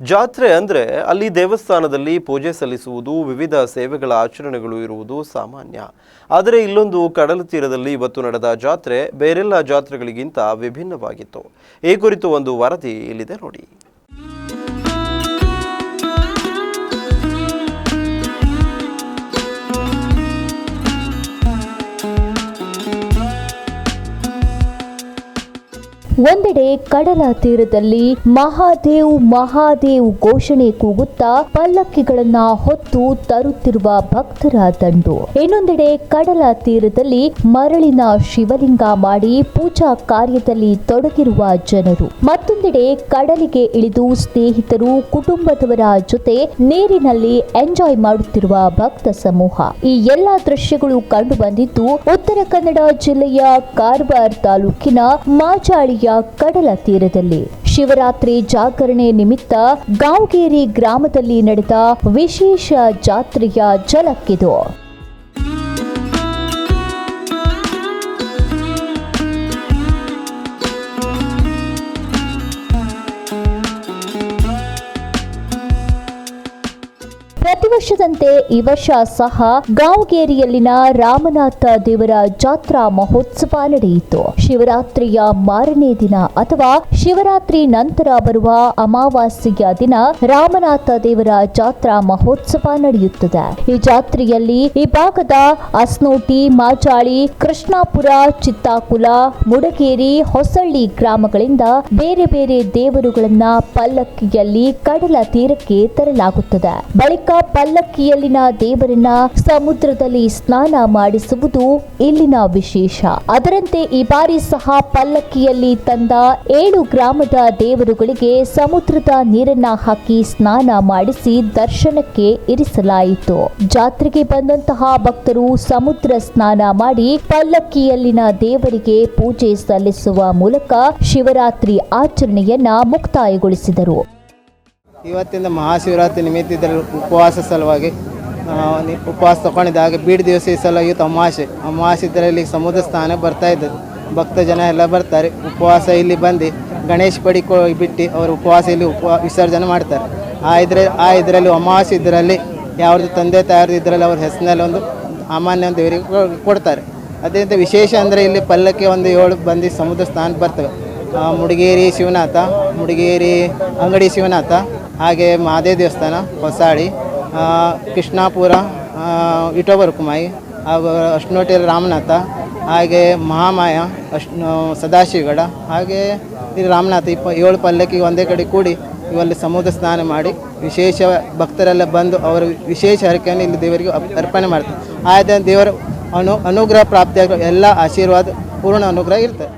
ಜಾತ್ರೆ ಅಂದರೆ ಅಲ್ಲಿ ದೇವಸ್ಥಾನದಲ್ಲಿ ಪೂಜೆ ಸಲ್ಲಿಸುವುದು, ವಿವಿಧ ಸೇವೆಗಳ ಆಚರಣೆಗಳು ಇರುವುದು ಸಾಮಾನ್ಯ. ಆದರೆ ಇಲ್ಲೊಂದು ಕಡಲ ತೀರದಲ್ಲಿ ಇವತ್ತು ನಡೆದ ಜಾತ್ರೆ ಬೇರೆಲ್ಲ ಜಾತ್ರೆಗಳಿಗಿಂತ ವಿಭಿನ್ನವಾಗಿತ್ತು. ಈ ಕುರಿತು ಒಂದು ವರದಿ ಇಲ್ಲಿದೆ ನೋಡಿ. ಒಂದೆಡೆ ಕಡಲ ತೀರದಲ್ಲಿ ಮಹಾದೇವ್ ಮಹಾದೇವ್ ಘೋಷಣೆ ಕೂಗುತ್ತಾ ಪಲ್ಲಕ್ಕಿಗಳನ್ನ ಹೊತ್ತು ತರುತ್ತಿರುವ ಭಕ್ತರ ದಂಡು. ಇನ್ನೊಂದೆಡೆ ಕಡಲ ತೀರದಲ್ಲಿ ಮರಳಿನ ಶಿವಲಿಂಗ ಮಾಡಿ ಪೂಜಾ ಕಾರ್ಯದಲ್ಲಿ ತೊಡಗಿರುವ ಜನರು. ಮತ್ತೊಂದೆಡೆ ಕಡಲಿಗೆ ಇಳಿದು ಸ್ನೇಹಿತರು ಕುಟುಂಬದವರ ಜೊತೆ ನೀರಿನಲ್ಲಿ ಎಂಜಾಯ್ ಮಾಡುತ್ತಿರುವ ಭಕ್ತ ಸಮೂಹ. ಈ ಎಲ್ಲಾ ದೃಶ್ಯಗಳು ಕಂಡು ಬಂದಿದ್ದು, ಉತ್ತರ ಕನ್ನಡ ಜಿಲ್ಲೆಯ ಕಾರವಾರ ತಾಲೂಕಿನ ಕಡಲ ತೀರದಲ್ಲಿ ಶಿವರಾತ್ರಿ ಜಾಗರಣೆ ನಿಮಿತ್ತ ಗಾಂವ್ಗೇರಿ ಗ್ರಾಮದಲ್ಲಿ ನಡೆದ ವಿಶೇಷ ಜಾತ್ರೆಯ ಝಲಕ್ಕಿದು ವರ್ಷದಂತೆ ಈ ವರ್ಷ ಸಹ ಗಾಂವ್ಗೇರಿಯಲ್ಲಿನ ರಾಮನಾಥ ದೇವರ ಜಾತ್ರಾ ಮಹೋತ್ಸವ ನಡೆಯಿತು. ಶಿವರಾತ್ರಿಯ ಮಾರನೇ ದಿನ ಅಥವಾ ಶಿವರಾತ್ರಿ ನಂತರ ಬರುವ ಅಮಾವಾಸ್ಯೆಯ ದಿನ ರಾಮನಾಥ ದೇವರ ಜಾತ್ರಾ ಮಹೋತ್ಸವ ನಡೆಯುತ್ತದೆ. ಈ ಜಾತ್ರೆಯಲ್ಲಿ ಈ ಭಾಗದ ಅಸ್ನೋಟಿ ಮಾಚಾಳಿ ಕೃಷ್ಣಾಪುರ, ಚಿತ್ತಾಕುಲ, ಮುಡಗೇರಿ, ಹೊಸಳ್ಳಿ ಗ್ರಾಮಗಳಿಂದ ಬೇರೆ ಬೇರೆ ದೇವರುಗಳನ್ನ ಪಲ್ಲಕ್ಕಿಯಲ್ಲಿ ಕಡಲ ತೀರಕ್ಕೆ ತರಲಾಗುತ್ತದೆ. ಬಳಿಕ ಪಲ್ಲಕ್ಕಿಯಲ್ಲಿನ ದೇವರನ್ನ ಸಮುದ್ರದಲ್ಲಿ ಸ್ನಾನ ಮಾಡಿಸುವುದು ಇಲ್ಲಿನ ವಿಶೇಷ. ಅದರಂತೆ ಈ ಬಾರಿ ಸಹ ಪಲ್ಲಕ್ಕಿಯಲ್ಲಿ ತಂದ ಏಳು ಗ್ರಾಮದ ದೇವರುಗಳಿಗೆ ಸಮುದ್ರದ ನೀರನ್ನ ಹಾಕಿ ಸ್ನಾನ ಮಾಡಿಸಿ ದರ್ಶನಕ್ಕೆ ಇರಿಸಲಾಯಿತು. ಜಾತ್ರೆಗೆ ಬಂದಂತಹ ಭಕ್ತರು ಸಮುದ್ರ ಸ್ನಾನ ಮಾಡಿ ಪಲ್ಲಕ್ಕಿಯಲ್ಲಿನ ದೇವರಿಗೆ ಪೂಜೆ ಸಲ್ಲಿಸುವ ಮೂಲಕ ಶಿವರಾತ್ರಿ ಆಚರಣೆಯನ್ನ ಮುಕ್ತಾಯಗೊಳಿಸಿದರು. ಇವತ್ತಿಂದ ಮಹಾಶಿವರಾತ್ರಿ ನಿಮಿತ್ತ ಉಪವಾಸ ಸಲುವಾಗಿ ಉಪವಾಸ ತಗೊಂಡಿದ್ದ ಹಾಗೆ ಬೀಡ್ ದಿವಸ ಈ ಸಲ ಇವತ್ತು ಅಮಾವಾಸ್ಯೆ ಅಮಾವಾಸ್ಯೆ ಇದರಲ್ಲಿ ಸಮುದ್ರ ಸ್ಥಾನ ಬರ್ತಾ ಇದ್ದದ್ದು. ಭಕ್ತ ಜನ ಎಲ್ಲ ಬರ್ತಾರೆ. ಉಪವಾಸ ಇಲ್ಲಿ ಬಂದು ಗಣೇಶ ಪಡಿ ಕೊ ಬಿಟ್ಟು ಅವರು ಉಪವಾಸ ಇಲ್ಲಿ ಉಪ ವಿಸರ್ಜನೆ ಮಾಡ್ತಾರೆ. ಆ ಇದ್ರ, ಆ ಇದರಲ್ಲಿ ಅಮಾವಾಸ್ಯೆ ಇದರಲ್ಲಿ ಯಾವ್ದು ತಂದೆ ತಾಯರ್ದು ಇದರಲ್ಲಿ ಅವ್ರ ಹೆಸರಿನಲ್ಲಿ ಒಂದು ಅಮಾನ್ಯ ದೇವರಿಗೆ ಕೊಡ್ತಾರೆ. ಅದರಿಂದ ವಿಶೇಷ ಅಂದರೆ ಇಲ್ಲಿ ಪಲ್ಲಕ್ಕೆ ಒಂದು ಏಳು ಬಂದು ಸಮುದ್ರ ಸ್ಥಾನ ಬರ್ತವೆ. ಮುಡಿಗೇರಿ ಶಿವನಾಥ, ಮುಡಿಗೇರಿ ಅಂಗಡಿ ಶಿವನಾಥ ಹಾಗೆ ಮಾದೇ ದೇವಸ್ಥಾನ ಹೊಸಾಳಿ ಕೃಷ್ಣಾಪುರ ಆ, ಇಟೋಬರ್ ಕುಮಾಯಿ ಹಾಗೂ ಅಶ್ನೋಟಿ ರಾಮನಾಥ ಹಾಗೆ ಮಹಾಮಾಯ ಅಷ್ಟು ಸದಾಶಿವಗಡ ಹಾಗೆ ಇಲ್ಲಿ ರಾಮನಾಥ ಇಪ್ಪ ಏಳು ಪಲ್ಲಕ್ಕಿ ಒಂದೇ ಕಡೆ ಕೂಡಿ ಇವಲ್ಲಿ ಸಮುದ್ರ ಸ್ನಾನ ಮಾಡಿ ವಿಶೇಷ ಭಕ್ತರೆಲ್ಲ ಬಂದು ಅವರ ವಿಶೇಷ ಹರಕೆಯನ್ನು ಇಲ್ಲಿ ದೇವರಿಗೆ ಅರ್ಪಣೆ ಮಾಡ್ತಾರೆ. ಆದ ದೇವರ ಅನು ಅನುಗ್ರಹ ಪ್ರಾಪ್ತಿಯಾಗ ಎಲ್ಲ ಆಶೀರ್ವಾದ ಪೂರ್ಣ ಅನುಗ್ರಹ ಇರ್ತದೆ.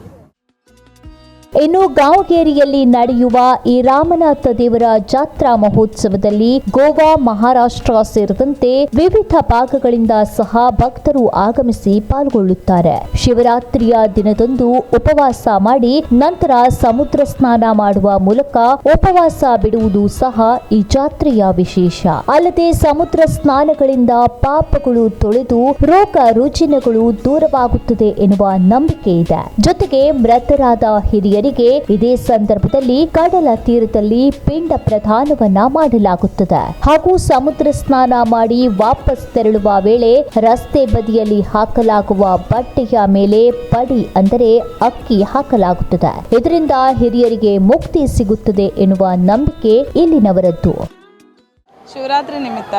ಇನ್ನು ಗಾಂವಗೇರಿಯಲ್ಲಿ ನಡೆಯುವ ಈ ರಾಮನಾಥ ದೇವರ ಜಾತ್ರಾ ಮಹೋತ್ಸವದಲ್ಲಿ ಗೋವಾ, ಮಹಾರಾಷ್ಟ್ರ ಸೇರಿದಂತೆ ವಿವಿಧ ಭಾಗಗಳಿಂದ ಸಹ ಭಕ್ತರು ಆಗಮಿಸಿ ಪಾಲ್ಗೊಳ್ಳುತ್ತಾರೆ. ಶಿವರಾತ್ರಿಯ ದಿನದಂದು ಉಪವಾಸ ಮಾಡಿ ನಂತರ ಸಮುದ್ರ ಸ್ನಾನ ಮಾಡುವ ಮೂಲಕ ಉಪವಾಸ ಬಿಡುವುದು ಸಹ ಈ ಜಾತ್ರೆಯ ವಿಶೇಷ. ಅಲ್ಲದೆ ಸಮುದ್ರ ಸ್ನಾನಗಳಿಂದ ಪಾಪಗಳು ತೊಳೆದು ರೋಗ ರುಜಿನಗಳು ದೂರವಾಗುತ್ತದೆ ಎನ್ನುವ ನಂಬಿಕೆ ಇದೆ. ಜೊತೆಗೆ ಮೃತರಾದ ಹಿರಿಯರಿಗೆ ಇದೇ ಸಂದರ್ಭದಲ್ಲಿ ಕಡಲ ತೀರದಲ್ಲಿ ಪಿಂಡ ಪ್ರದಾನವನ್ನ ಮಾಡಲಾಗುತ್ತದೆ. ಹಾಗೂ ಸಮುದ್ರ ಸ್ನಾನ ಮಾಡಿ ವಾಪಸ್ ತೆರಳುವ ವೇಳೆ ರಸ್ತೆ ಬದಿಯಲ್ಲಿ ಹಾಕಲಾಗುವ ಬಟ್ಟೆಯ ಮೇಲೆ ಪಡಿ ಅಂದರೆ ಅಕ್ಕಿ ಹಾಕಲಾಗುತ್ತದೆ. ಇದರಿಂದ ಹಿರಿಯರಿಗೆ ಮುಕ್ತಿ ಸಿಗುತ್ತದೆ ಎನ್ನುವ ನಂಬಿಕೆ ಇಲ್ಲಿನವರದ್ದು. ಶಿವರಾತ್ರಿ ನಿಮಿತ್ತ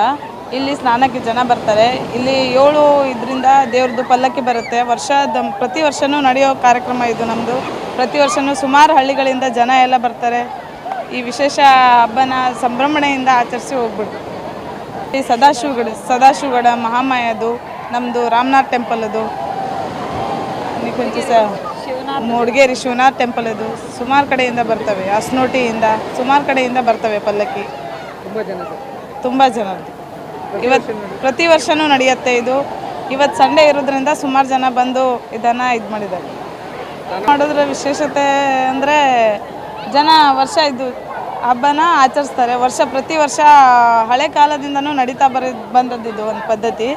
ಇಲ್ಲಿ ಸ್ನಾನಕ್ಕೆ ಜನ ಬರ್ತಾರೆ. ಇಲ್ಲಿ ಏಳು ಇದರಿಂದ ದೇವ್ರದ್ದು ಪಲ್ಲಕ್ಕಿ ಬರುತ್ತೆ. ವರ್ಷದ ಪ್ರತಿ ವರ್ಷವೂ ನಡೆಯೋ ಕಾರ್ಯಕ್ರಮ ಇದು ನಮ್ಮದು ಪ್ರತಿ ವರ್ಷವೂ ಸುಮಾರು ಹಳ್ಳಿಗಳಿಂದ ಜನ ಎಲ್ಲ ಬರ್ತಾರೆ. ಈ ವಿಶೇಷ ಹಬ್ಬನ ಸಂಭ್ರಮಣೆಯಿಂದ ಆಚರಿಸಿ ಹೋಗ್ಬಿಡು ಈ ಸದಾಶಿವಗಡ ಸದಾಶಿವಗಡ ಮಹಾಮಾಯದು ನಮ್ಮದು ರಾಮನಾಥ್ ಟೆಂಪಲ್ ಅದು. ಮೂಡಿಗೇರಿ ಶಿವನಾಥ್ ಟೆಂಪಲ್ ಅದು. ಸುಮಾರು ಕಡೆಯಿಂದ ಬರ್ತವೆ. ಅಸ್ನೋಟಿಯಿಂದ ಸುಮಾರು ಕಡೆಯಿಂದ ಬರ್ತವೆ ಪಲ್ಲಕ್ಕಿ. ತುಂಬ ಜನ ಇವತ್ತು ಪ್ರತಿ ವರ್ಷನೂ ನಡೆಯುತ್ತೆ ಇದು. ಇವತ್ತು ಸಂಡೇ ಇರೋದ್ರಿಂದ ಸುಮಾರು ಜನ ಬಂದು ಇದನ್ನು ಇದು ಮಾಡಿದ್ದಾರೆ. ಮಾಡೋದ್ರ ವಿಶೇಷತೆ ಅಂದರೆ ಜನ ವರ್ಷ ಇದು ಹಬ್ಬನ ಆಚರಿಸ್ತಾರೆ. ವರ್ಷ ಪ್ರತಿ ವರ್ಷ ಹಳೆ ಕಾಲದಿಂದನೂ ನಡೀತಾ ಬರ ಬಂದದ್ದು ಒಂದು ಪದ್ಧತಿ.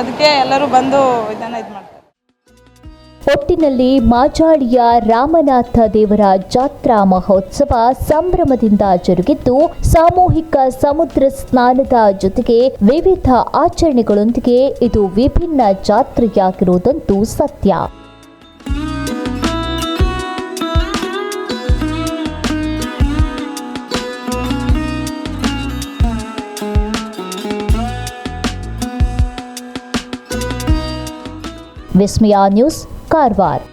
ಅದಕ್ಕೆ ಎಲ್ಲರೂ ಬಂದು ಇದನ್ನು ಇದು ಮಾಡ್ತಾರೆ. ಒಟ್ಟಿನಲ್ಲಿ ಮಾಜಾಳಿಯ ರಾಮನಾಥ ದೇವರ ಜಾತ್ರಾ ಮಹೋತ್ಸವ ಸಂಭ್ರಮದಿಂದ ಜರುಗಿದ್ದು, ಸಾಮೂಹಿಕ ಸಮುದ್ರ ಸ್ನಾನದ ಜೊತೆಗೆ ವಿವಿಧ ಆಚರಣೆಗಳೊಂದಿಗೆ ಇದು ವಿಭಿನ್ನ ಜಾತ್ರೆಯಾಗಿರುವುದಂತೂ ಸತ್ಯ. ವಿಸ್ಮಯ ನ್ಯೂಸ್ ಕಾರವಾರ